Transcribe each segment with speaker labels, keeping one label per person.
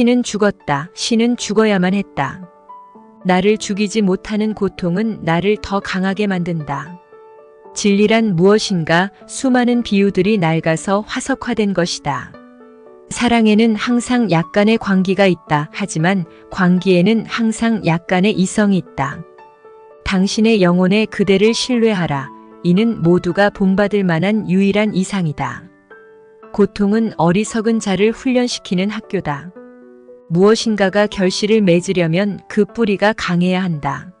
Speaker 1: 신은 죽었다. 신은 죽어야만 했다. 나를 죽이지 못하는 고통은 나를 더 강하게 만든다. 진리란 무엇인가 수많은 비유들이 낡아서 화석화된 것이다. 사랑에는 항상 약간의 광기가 있다. 하지만 광기에는 항상 약간의 이성이 있다. 당신의 영혼에 그대를 신뢰하라. 이는 모두가 본받을 만한 유일한 이상이다. 고통은 어리석은 자를 훈련시키는 학교다. 무엇인가가 결실을 맺으려면 그 뿌리가 강해야 한다.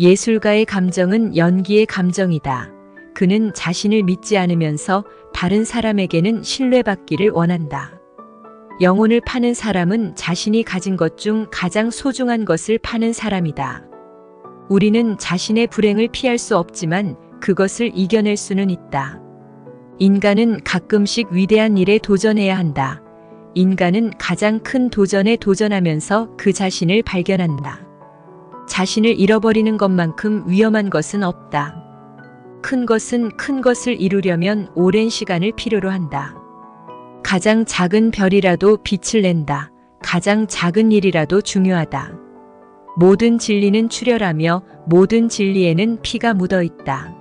Speaker 1: 예술가의 감정은 연기의 감정이다. 그는 자신을 믿지 않으면서 다른 사람에게는 신뢰받기를 원한다. 영혼을 파는 사람은 자신이 가진 것 중 가장 소중한 것을 파는 사람이다. 우리는 자신의 불행을 피할 수 없지만 그것을 이겨낼 수는 있다. 인간은 가끔씩 위대한 일에 도전해야 한다. 인간은 가장 큰 도전에 도전하면서 그 자신을 발견한다. 자신을 잃어버리는 것만큼 위험한 것은 없다. 큰 것은 큰 것을 이루려면 오랜 시간을 필요로 한다. 가장 작은 별이라도 빛을 낸다. 가장 작은 일이라도 중요하다. 모든 진리는 출혈하며 모든 진리에는 피가 묻어 있다.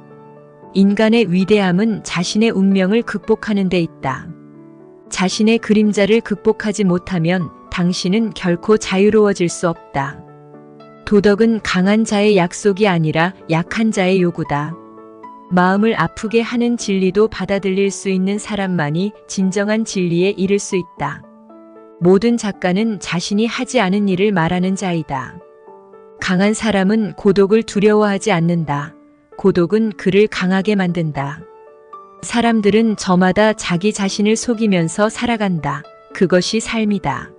Speaker 1: 인간의 위대함은 자신의 운명을 극복하는 데 있다. 자신의 그림자를 극복하지 못하면 당신은 결코 자유로워질 수 없다. 도덕은 강한 자의 약속이 아니라 약한 자의 요구다. 마음을 아프게 하는 진리도 받아들일 수 있는 사람만이 진정한 진리에 이를 수 있다. 모든 작가는 자신이 하지 않은 일을 말하는 자이다. 강한 사람은 고독을 두려워하지 않는다. 고독은 그를 강하게 만든다. 사람들은 저마다 자기 자신을 속이면서 살아간다. 그것이 삶이다.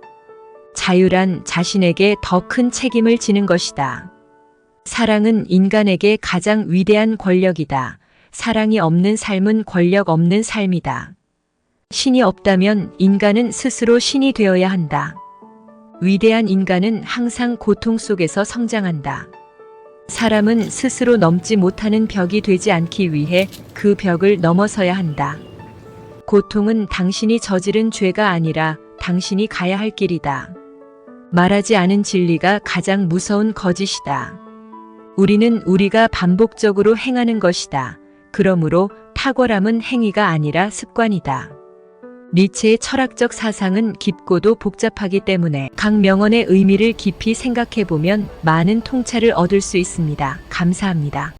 Speaker 1: 자유란 자신에게 더 큰 책임을 지는 것이다. 사랑은 인간에게 가장 위대한 권력이다. 사랑이 없는 삶은 권력 없는 삶이다. 신이 없다면 인간은 스스로 신이 되어야 한다. 위대한 인간은 항상 고통 속에서 성장한다. 사람은 스스로 넘지 못하는 벽이 되지 않기 위해 그 벽을 넘어서야 한다. 고통은 당신이 저지른 죄가 아니라 당신이 가야 할 길이다. 말하지 않은 진리가 가장 무서운 거짓이다. 우리는 우리가 반복적으로 행하는 것이다. 그러므로 탁월함은 행위가 아니라 습관이다. 니체의 철학적 사상은 깊고도 복잡하기 때문에 각 명언의 의미를 깊이 생각해 보면 많은 통찰을 얻을 수 있습니다. 감사합니다.